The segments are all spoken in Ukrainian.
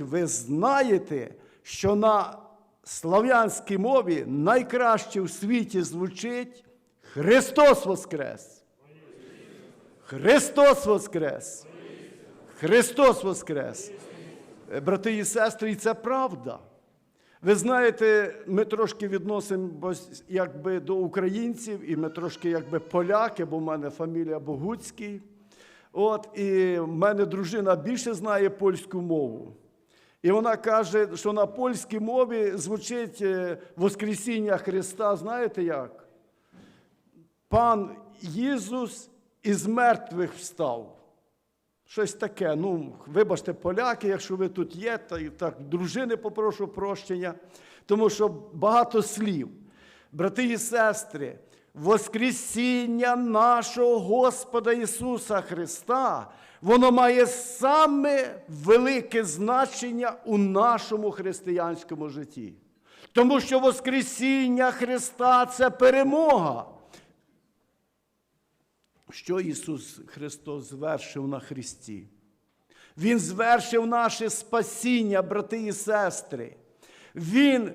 Ви знаєте, що на слав'янській мові найкраще в світі звучить Христос Воскрес. Христос Воскрес. Христос Воскрес. Е, Брати і сестри, і це правда. Ви знаєте, ми трошки відносимо якби до українців, і ми трошки якби поляки, бо в мене фамілія Богуцький. От, і в мене дружина більше знає польську мову. І вона каже, що на польській мові звучить е, Воскресіння Христа, знаєте як? Пан Єсус із мертвих встав. Щось таке. Ну, вибачте, поляки, якщо ви тут є, та так дружини попрошу прощення, тому що багато слів. Брати і сестри, Воскресіння нашого Господа Ісуса Христа, воно має саме велике значення у нашому християнському житті. Тому що Воскресіння Христа це перемога. Що Ісус Христос звершив на Христі? Він звершив наше спасіння, брати і сестри. Він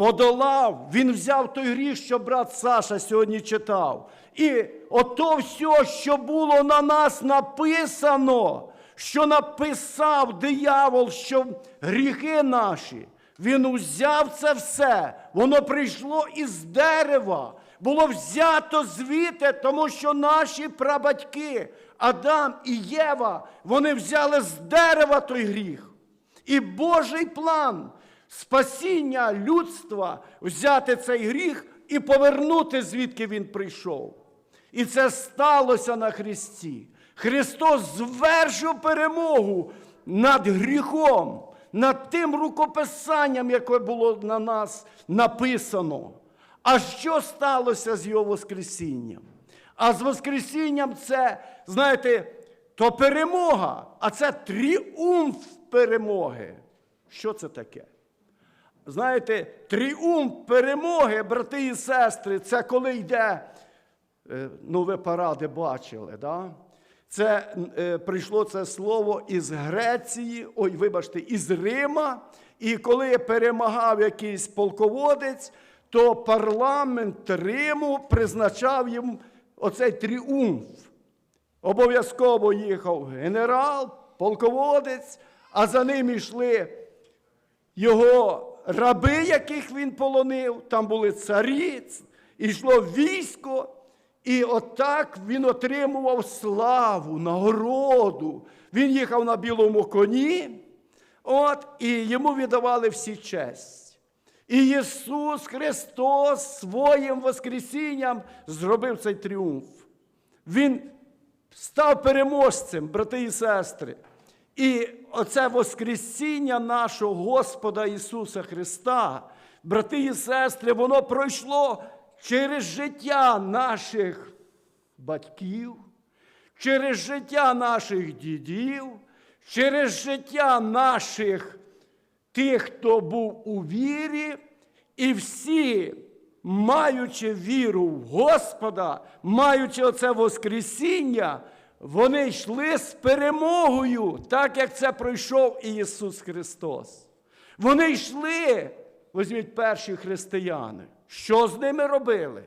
подолав, Він взяв той гріх, що брат Саша сьогодні читав. І ото все, що було на нас написано, що написав диявол, що гріхи наші, він узяв це все, воно прийшло із дерева, було взято звідти, тому що наші прабатьки, Адам і Єва, вони взяли з дерева той гріх. І Божий план спасіння людства взяти цей гріх і повернути, звідки він прийшов. І це сталося на Христі. Христос звершив перемогу над гріхом, над тим рукописанням, яке було на нас написано. А що сталося з його Воскресінням? А з Воскресінням це, знаєте, то перемога, а це тріумф перемоги. Що це таке? Знаєте, тріумф перемоги, брати і сестри, це коли йде, е, ну ви паради бачили, да? Це е, прийшло це слово із Греції, ой, вибачте, із Рима. І коли перемагав якийсь полководець, то парламент Риму призначав їм оцей тріумф. Обов'язково їхав генерал, полководець, а за ним йшли його раби, яких він полонив, там були царі, йшло військо, і отак він отримував славу, нагороду. Він їхав на білому коні, от, і йому віддавали всі честь. І Ісус Христос своїм Воскресінням зробив цей тріумф. Він став переможцем, брати і сестри. І оце Воскресіння нашого Господа Ісуса Христа, брати і сестри, воно пройшло через життя наших батьків, через життя наших дідів, через життя наших тих, хто був у вірі, і всі, маючи віру в Господа, маючи оце Воскресіння, вони йшли з перемогою, так як це пройшов і Ісус Христос. Вони йшли, візьміть перші християни. Що з ними робили?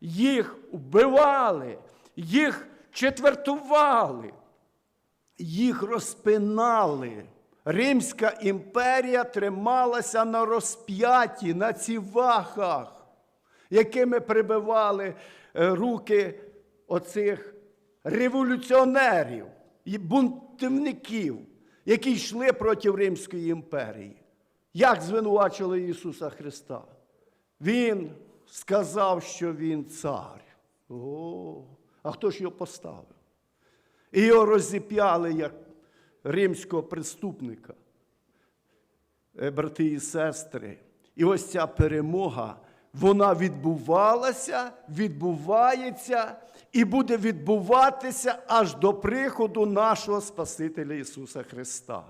Їх вбивали, їх четвертували, їх розпинали. Римська імперія трималася на розп'ятті, на цівахах, якими прибивали е, руки оцих революціонерів і бунтівників, які йшли проти Римської імперії. Як звинувачили Ісуса Христа? Він сказав, що Він цар. О, а хто ж його поставив? І його розіп'яли як римського преступника. Е, Брати і сестри, і ось ця перемога, вона відбувалася, відбувається і буде відбуватися аж до приходу нашого Спасителя Ісуса Христа.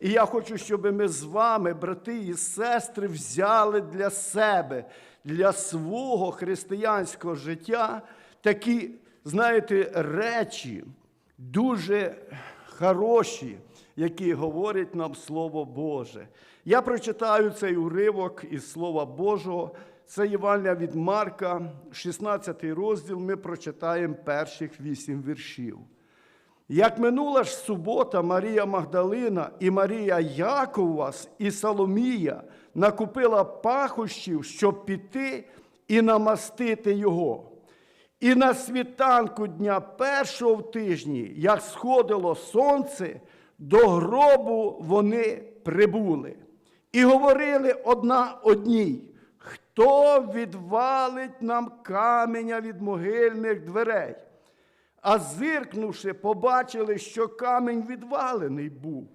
І я хочу, щоб ми з вами, брати і сестри, взяли для себе, для свого християнського життя такі, знаєте, речі дуже хороші, які говорить нам Слово Боже. Я прочитаю цей уривок із Слова Божого. Це Євангелія від Марка, 16 розділ. Ми прочитаємо перших вісім віршів. Як минула ж субота, Марія Магдалина і Марія Якова і Соломія накупила пахощів, щоб піти і намастити його. І на світанку дня першого в тижні, як сходило сонце, до гробу вони прибули. І говорили одна одній, хто відвалить нам каменя від могильних дверей. А зиркнувши, побачили, що камінь відвалений був.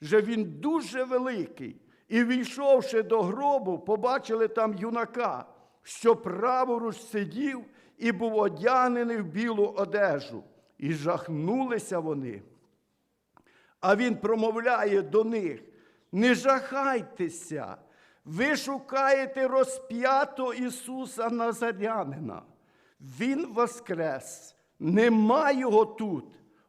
Же він дуже великий. І війшовши до гробу, побачили там юнака, що праворуч сидів і був одягнений в білу одежу. І жахнулися вони. А він промовляє до них: не жахайтеся, ви шукаєте розп'ято Ісуса Назарянина. Він воскрес, нема його тут.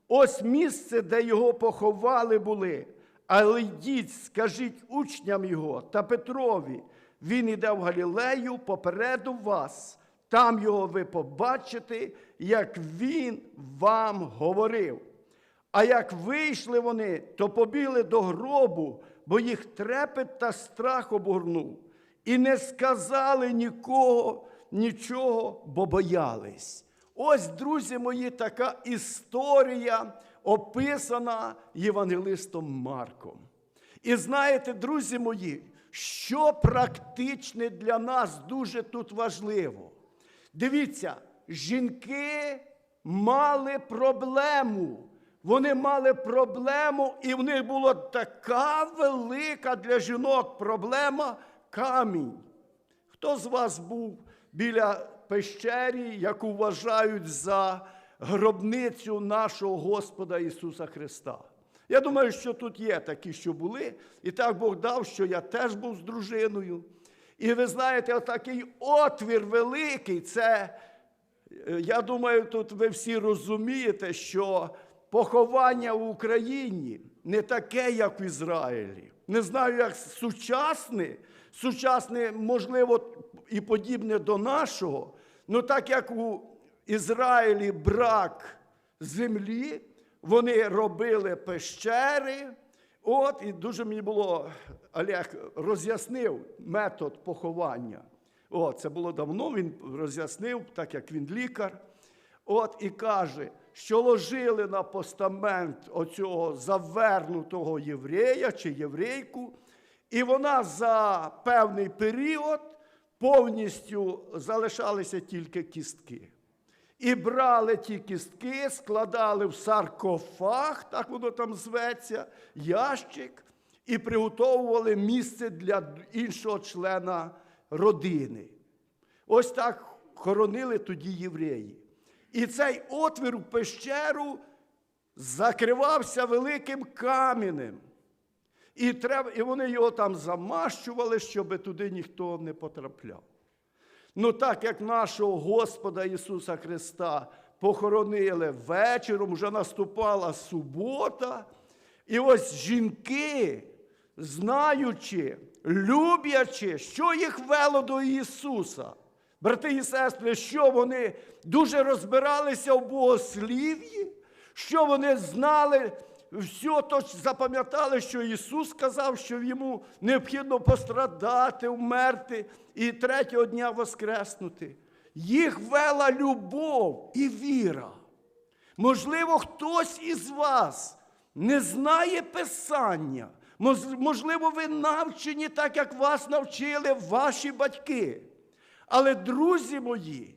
Ось місце, де його поховали були. Але йдіть, скажіть учням його та Петрові, він іде в Галілею попереду вас. Там його ви побачите, як він вам говорив. А як вийшли вони, то побігли до гробу, бо їх трепет та страх обгорнув, і не сказали нікого нічого, бо боялись. Ось, друзі мої, така історія описана Євангелистом Марком. І знаєте, друзі мої, що практичне для нас дуже тут важливо. Дивіться, жінки мали проблему. Вони мали проблему, і в них була така велика для жінок проблема камінь. Хто з вас був біля пещері, яку вважають за гробницю нашого Господа Ісуса Христа? Я думаю, що тут є такі, що були, і так Бог дав, що я теж був з дружиною. І ви знаєте, отакий отвір великий, це, е, я думаю, тут ви всі розумієте, що поховання в Україні не таке, як в Ізраїлі. Не знаю, як сучасне, сучасне, можливо, і подібне до нашого, але так як у Ізраїлі брак землі, вони робили пещери. От, і дуже мені було, Олег роз'яснив метод поховання. От, це було давно, він роз'яснив, так як він лікар. От, і каже, що ложили на постамент оцього завернутого єврея чи єврейку, і вона за певний період повністю залишалися тільки кістки. І брали ті кістки, складали в саркофаг, так воно там зветься, ящик, і приготовували місце для іншого члена родини. Ось так хоронили тоді євреї. І цей отвір в пещеру закривався великим каменем. І, треба, і вони його там замащували, щоб туди ніхто не потрапляв. Ну, так як нашого Господа Ісуса Христа похоронили вечором, вже наступала субота, і ось жінки, знаючи, люблячи, що їх вело до Ісуса. Брати і сестри, що вони дуже розбиралися в богослів'ї, що вони знали, все то запам'ятали, що Ісус сказав, що йому необхідно пострадати, вмерти і третього дня воскреснути. Їх вела любов і віра. Можливо, хтось із вас не знає Писання. Можливо, ви навчені так, як вас навчили ваші батьки. Але, друзі мої,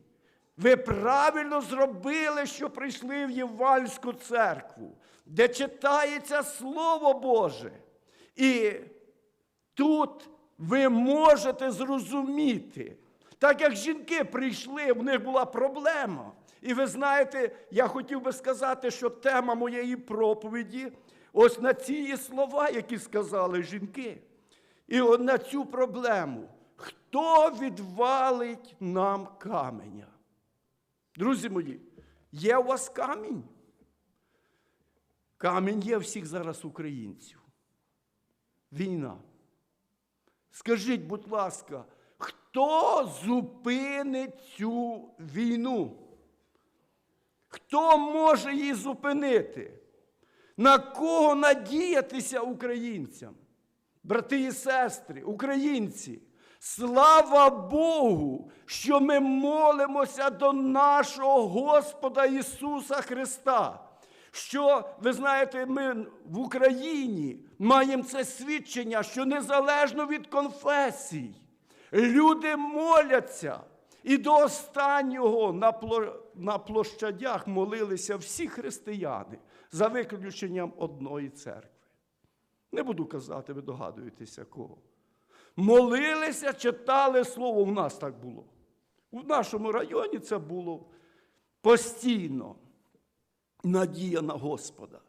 ви правильно зробили, що прийшли в Євальську церкву, де читається Слово Боже. І тут ви можете зрозуміти, так як жінки прийшли, в них була проблема. І ви знаєте, я хотів би сказати, що тема моєї проповіді ось на ці слова, які сказали жінки. І на цю проблему. Хто відвалить нам каменя? Друзі мої, є у вас камінь? Камінь є всіх зараз українців. Війна. Скажіть, будь ласка, хто зупинить цю війну? Хто може її зупинити? На кого надіятися українцям? Брати і сестри, українці, слава Богу, що ми молимося до нашого Господа Ісуса Христа. Що, ви знаєте, ми в Україні маємо це свідчення, що незалежно від конфесій, люди моляться. І до останнього на, площадях молилися всі християни за виключенням одної церкви. Не буду казати, ви догадуєтеся кого. Молилися, читали слово. У нас так було. У нашому районі це було постійно. Надія на Господа.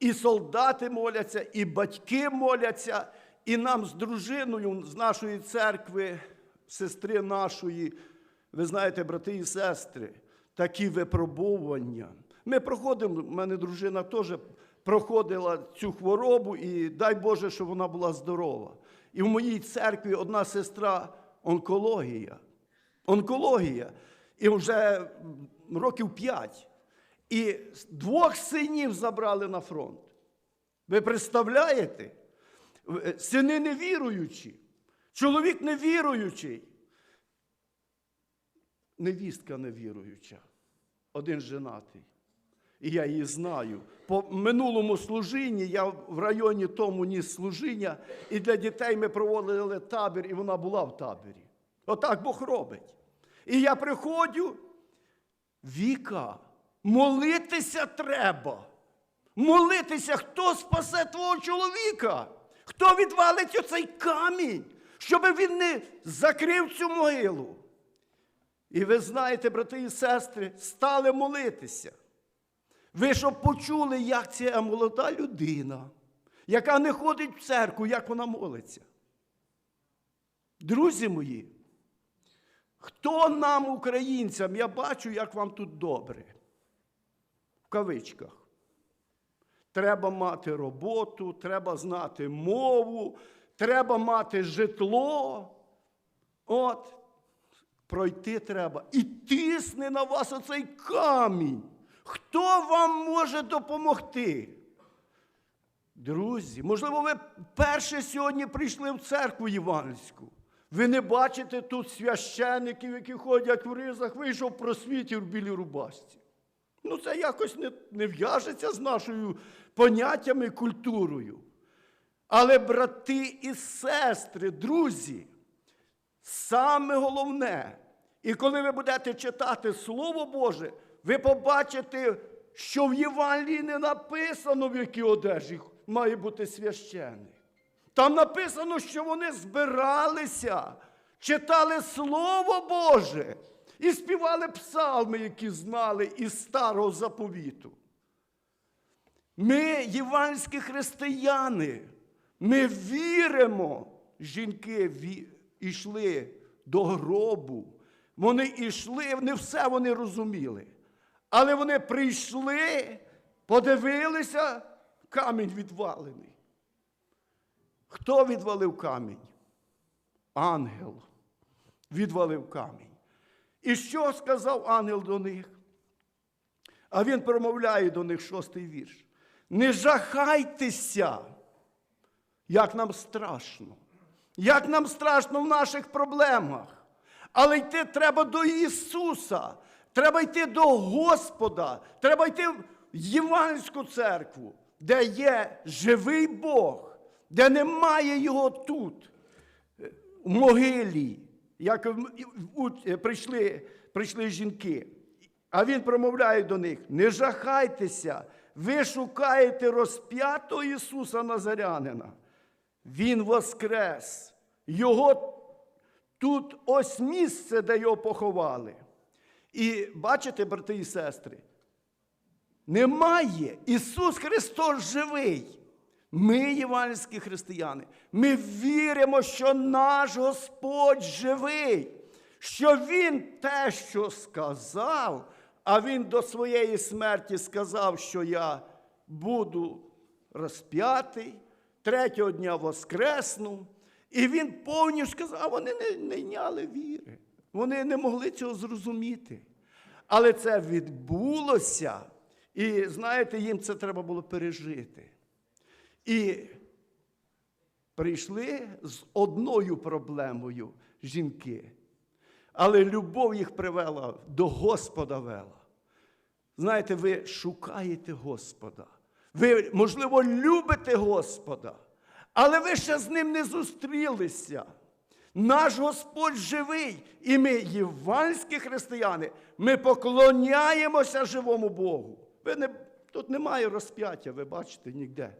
І солдати моляться, і батьки моляться, і нам з дружиною з нашої церкви, сестри нашої, ви знаєте, брати і сестри, такі випробування. Ми проходимо, в мене дружина теж проходила цю хворобу, і дай Боже, щоб вона була здорова. І в моїй церкві одна сестра онкологія. Онкологія. І вже років п'ять. І двох синів забрали на фронт. Ви представляєте? Сини невіруючі, чоловік невіруючий, невістка невіруюча, один женатий. І я її знаю. По минулому служінні я в районі тому ніс служіння, і для дітей ми проводили табір, і вона була в таборі. Отак Бог робить. І я приходжу, Віка, молитися треба. Молитися, хто спасе твого чоловіка? Хто відвалить оцей камінь, щоб він не закрив цю могилу? І ви знаєте, брати і сестри, стали молитися. Ви щоб почули, як ця молода людина, яка не ходить в церкву, як вона молиться. Друзі мої, хто нам, українцям, я бачу, як вам тут добре. В кавичках. Треба мати роботу, треба знати мову, треба мати житло. От, пройти треба. І тисне на вас оцей камінь. Хто вам може допомогти? Друзі, можливо, ви перше сьогодні прийшли в церкву Євангельську. Ви не бачите тут священиків, які ходять в ризах, вийшов просвітір в білій рубашці. Ну, це якось не, не в'яжеться з нашою поняттями і культурою. Але, брати і сестри, друзі, саме головне, і коли ви будете читати Слово Боже, ви побачите, що в Євангелії не написано, в якій одежі має бути священник. Там написано, що вони збиралися, читали Слово Боже і співали псалми, які знали із старого заповіту. Ми, євангельські християни, ми віримо, жінки йшли до гробу. Вони йшли, не все вони розуміли. Але вони прийшли, подивилися, камінь відвалений. Хто відвалив камінь? Ангел відвалив камінь. І що сказав ангел до них? А він промовляє до них шостий вірш. Не жахайтеся, як нам страшно, як нам страшно в наших проблемах. Але йти треба до Ісуса, треба йти до Господа, треба йти в Євангельську церкву, де є живий Бог, де немає його тут, в могилі, як прийшли, прийшли жінки. А він промовляє до них: не жахайтеся, ви шукаєте розп'ятого Ісуса Назарянина. Він воскрес. Його тут ось місце, де його поховали. І бачите, брати і сестри, немає. Ісус Христос живий. Ми, євангельські християни, ми віримо, що наш Господь живий, що Він те, що сказав, а Він до своєї смерті сказав, що я буду розп'ятий, третього дня воскресну. І він повністю сказав, а вони не, не йняли віри. Вони не могли цього зрозуміти. Але це відбулося, і знаєте, їм це треба було пережити. І прийшли з одною проблемою жінки. Але любов їх привела до Господа вела. Знаєте, ви шукаєте Господа. Ви, можливо, любите Господа, але ви ще з ним не зустрілися. Наш Господь живий, і ми, євангельські християни, ми поклоняємося живому Богу. Ви не, тут немає розп'яття, ви бачите ніде.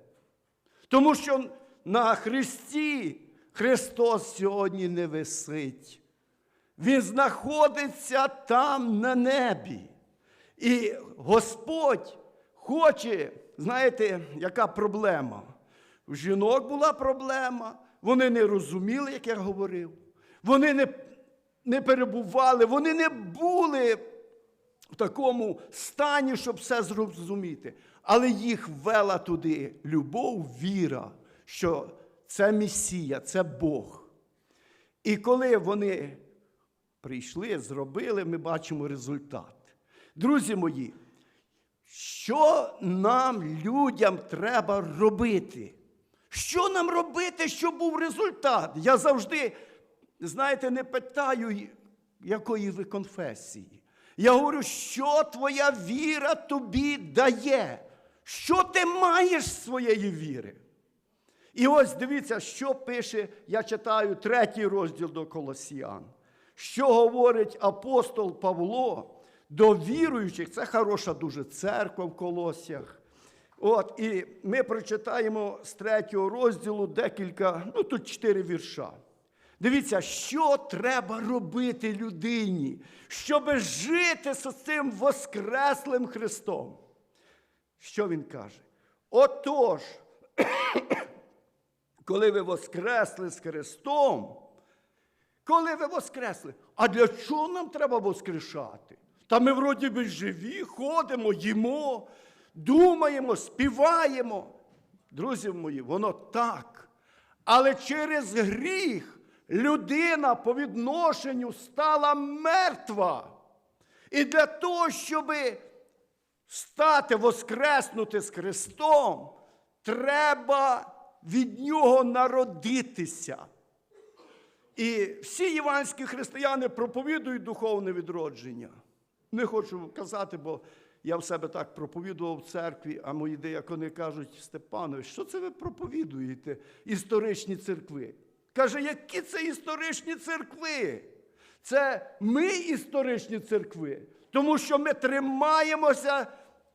Тому що на Христі Христос сьогодні не висить. Він знаходиться там на небі. І Господь хоче, знаєте, яка проблема? У жінок була проблема, вони не розуміли, як я говорив. Вони не, не перебували, вони не були в такому стані, щоб все зрозуміти. Але їх вела туди любов, віра, що це Месія, це Бог. І коли вони прийшли, зробили, ми бачимо результат. Друзі мої, що нам, людям, треба робити? Що нам робити, щоб був результат? Я завжди, знаєте, не питаю, якої ви конфесії. Я говорю, що твоя віра тобі дає? Що ти маєш з своєї віри? І ось дивіться, що пише, я читаю третій розділ до Колосіян. Що говорить апостол Павло до віруючих, це хороша дуже церква в Колосях. От, і ми прочитаємо з третього розділу декілька, ну тут чотири вірша. Дивіться, що треба робити людині, щоб жити з цим Воскреслим Христом. Що він каже? Отож, коли ви воскресли з Христом, коли ви воскресли, а для чого нам треба воскрешати? Та ми вроді би живі, ходимо, їмо, думаємо, співаємо. Друзі мої, воно так. Але через гріх людина по відношенню стала мертва. І для того, щоб стати воскреснути з Христом, треба від Нього народитися. І всі іванські християни проповідують духовне відродження. Не хочу казати, бо я в себе так проповідував в церкві, а мої деякони кажуть, Степанович, що це ви проповідуєте? Історичні церкви. Каже, які це історичні церкви? Це ми історичні церкви, тому що ми тримаємося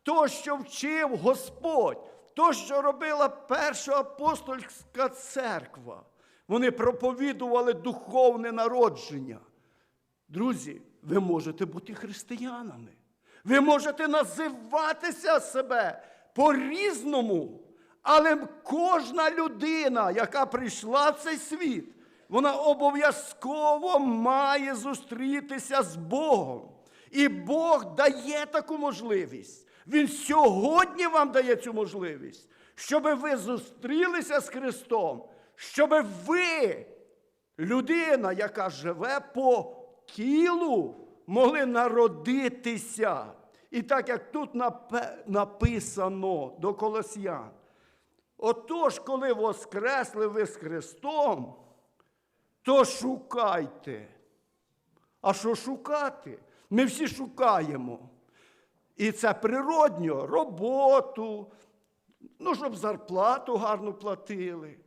то, що вчив Господь, то, що робила перша апостольська церква. Вони проповідували духовне народження. Друзі, ви можете бути християнами. Ви можете називатися себе по-різному. Але кожна людина, яка прийшла в цей світ, вона обов'язково має зустрітися з Богом. І Бог дає таку можливість. Він сьогодні вам дає цю можливість, щоб ви зустрілися з Христом, щоб ви, людина, яка живе по тілу, могли народитися. І так як тут написано до Колосян. Отож, коли воскресли ви з Христом, то шукайте. А що шукати? Ми всі шукаємо. І це природньо, роботу, ну, щоб зарплату гарно платили.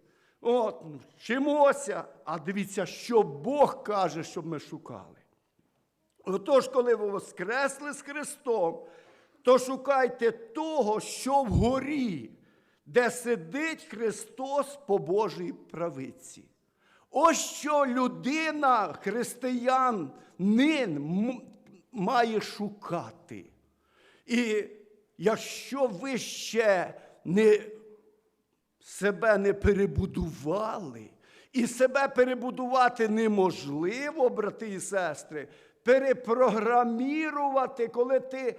От, вчимося. А дивіться, що Бог каже, щоб ми шукали. Отож, коли ви воскресли з Христом, то шукайте того, що вгорі, де сидить Христос по Божій правиці. Ось що людина, християн, нин має шукати. І якщо ви ще не себе не перебудували, і себе перебудувати неможливо, брати і сестри, перепрограмірувати, коли ти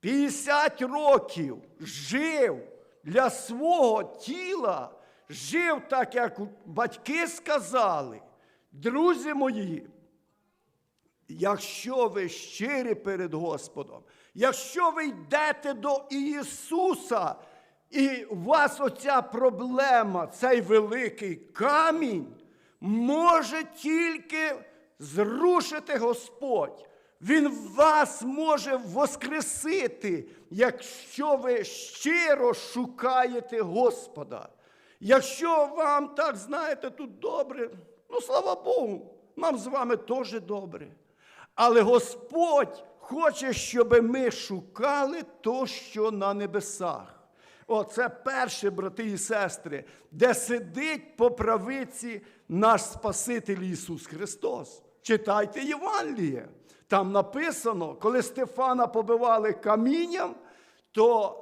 50 років жив для свого тіла, жив так, як батьки сказали. Друзі мої, якщо ви щирі перед Господом, якщо ви йдете до Ісуса, і у вас оця проблема, цей великий камінь, може тільки зрушити Господь. Він вас може воскресити, якщо ви щиро шукаєте Господа. Якщо вам так знаєте, тут добре, ну слава Богу, нам з вами теж добре. Але Господь хоче, щоб ми шукали то, що на небесах. Оце перше, брати і сестри, де сидить по правиці наш Спаситель Ісус Христос. Читайте Євангеліє. Там написано, коли Стефана побивали камінням, то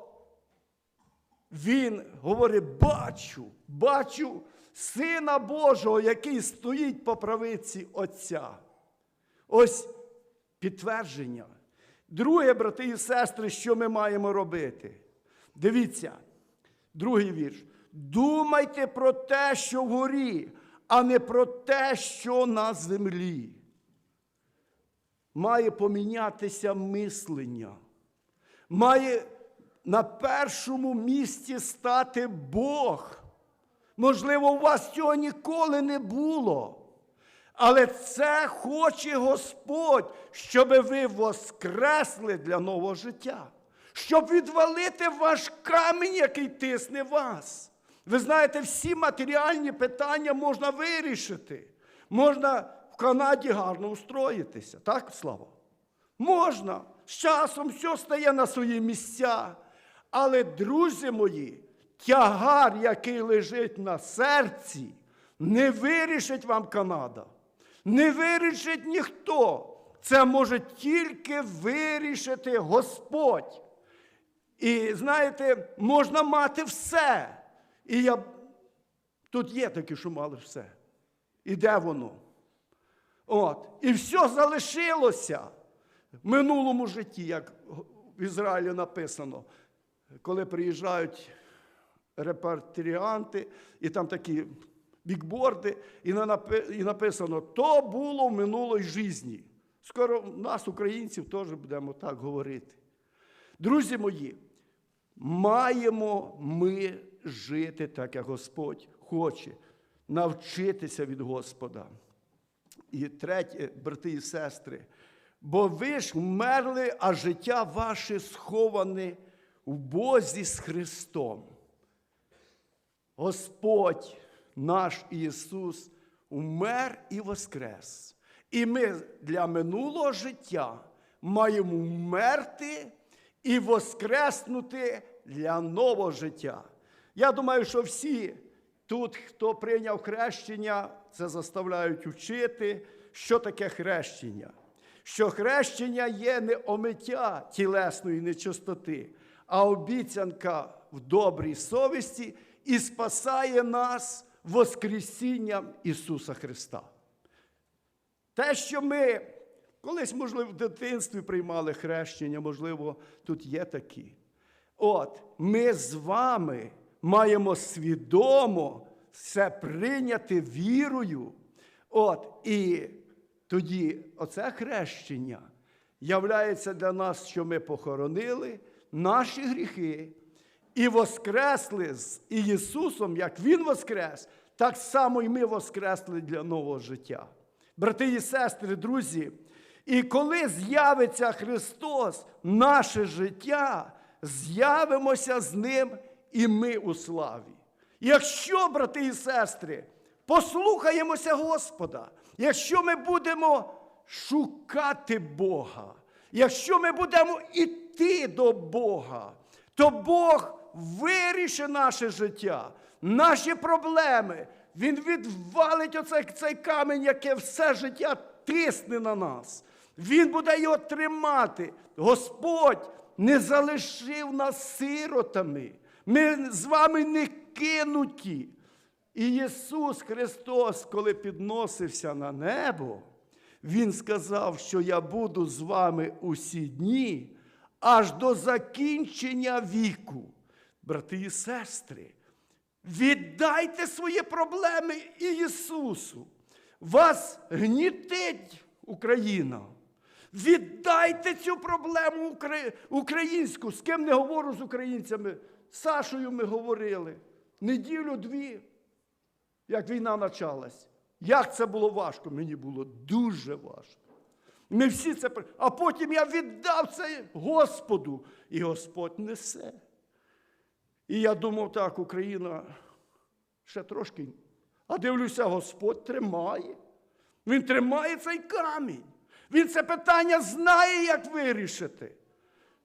він говорить: бачу, бачу Сина Божого, який стоїть по правиці Отця. Ось підтвердження. Друге, брати і сестри, що ми маємо робити? Дивіться, другий вірш. Думайте про те, що вгорі, а не про те, що на землі. Має помінятися мислення. Має на першому місці стати Бог. Можливо, у вас цього ніколи не було. Але це хоче Господь, щоб ви воскресли для нового життя, щоб відвалити ваш камінь, який тисне вас. Ви знаєте, всі матеріальні питання можна вирішити. Можна в Канаді гарно устроїтися, так, Слава? Можна. З часом все стає на свої місця. Але, друзі мої, тягар, який лежить на серці, не вирішить вам Канада. Не вирішить ніхто. Це може тільки вирішити Господь. І знаєте, можна мати все. І я тут є такі, що мали все. І де воно? От. І все залишилося в минулому житті, як в Ізраїлі написано, коли приїжджають репатріанти, і там такі бікборди, і напи- і написано, то було в минулій житті. Скоро нас, українців, теж будемо так говорити. Друзі мої, маємо ми жити так, як Господь хоче, навчитися від Господа. І третє, брати і сестри, бо ви ж вмерли, а життя ваше сховане в Бозі з Христом. Господь наш Ісус умер і воскрес. І ми для минулого життя маємо вмерти і воскреснути для нового життя. Я думаю, що всі тут, хто прийняв хрещення, це заставляють учити, що таке хрещення. Що хрещення є не омиття тілесної нечистоти, а обіцянка в добрій совісті і спасає нас Воскресінням Ісуса Христа. Те, що ми колись, можливо, в дитинстві приймали хрещення, можливо, тут є такі. От, ми з вами маємо свідомо все прийняти вірою. От, і тоді оце хрещення являється для нас, що ми похоронили наші гріхи і воскресли з Ісусом, як Він воскрес, так само і ми воскресли для нового життя. Брати і сестри, друзі, і коли з'явиться Христос, наше життя, з'явимося з Ним і ми у славі. Якщо, брати і сестри, послухаємося Господа, якщо ми будемо шукати Бога, якщо ми будемо йти до Бога, то Бог вирішить наше життя, наші проблеми. Він відвалить оцей цей камінь, яке все життя тисне на нас. Він буде його тримати. Господь не залишив нас сиротами. Ми з вами не кинуті. І Ісус Христос, коли підносився на небо, Він сказав, що я буду з вами усі дні аж до закінчення віку. Брати і сестри, віддайте свої проблеми Ісусу. Вас гнітить Україна. Віддайте цю проблему укра- українську. З ким не говорю з українцями. Сашою ми говорили. Неділю-дві, як війна почалась. Як це було важко? Мені було дуже важко. Ми всі це. А потім я віддав це Господу, і Господь несе. І я думав, так, Україна ще трошки. А дивлюся, Господь тримає. Він тримає цей камінь. Він це питання знає, як вирішити.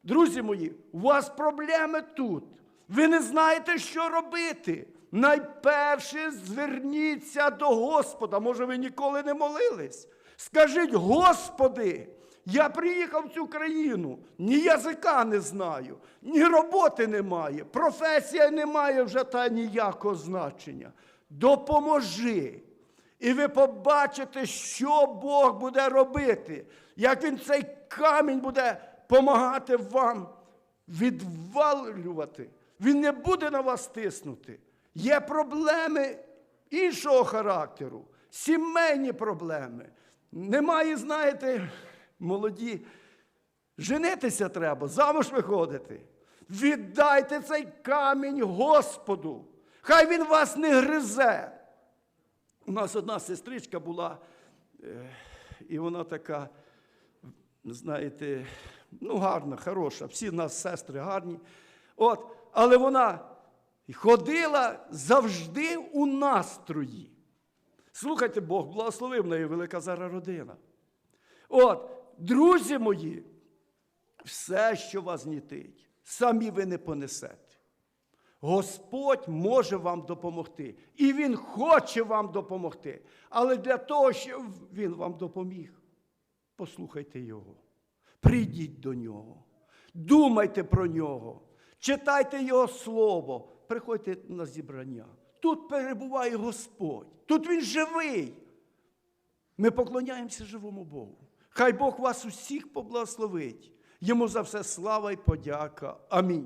Друзі мої, у вас проблеми тут. Ви не знаєте, що робити. Найперше зверніться до Господа. Може, ви ніколи не молились. Скажіть, Господи, я приїхав в цю країну, ні язика не знаю, ні роботи немає, професія не має вже та ніякого значення. Допоможи. І ви побачите, що Бог буде робити, як Він цей камінь буде допомагати вам відвалювати. Він не буде на вас тиснути. Є проблеми іншого характеру, сімейні проблеми. Немає, знаєте, молоді, женитися треба, замуж виходити. Віддайте цей камінь Господу. Хай він вас не гризе. У нас одна сестричка була, е, і вона така, знаєте, ну гарна, хороша. Всі в нас сестри гарні. От, але вона ходила завжди у настрої. Слухайте, Бог благословив неї велика зараз родина. От, друзі мої, все, що вас нітить, самі ви не понесете. Господь може вам допомогти. І Він хоче вам допомогти. Але для того, щоб Він вам допоміг, послухайте Його. Прийдіть до нього. Думайте про нього. Читайте Його Слово. Приходьте на зібрання. Тут перебуває Господь. Тут Він живий. Ми поклоняємося живому Богу. Хай Бог вас усіх поблагословить. Йому за все слава і подяка. Амінь.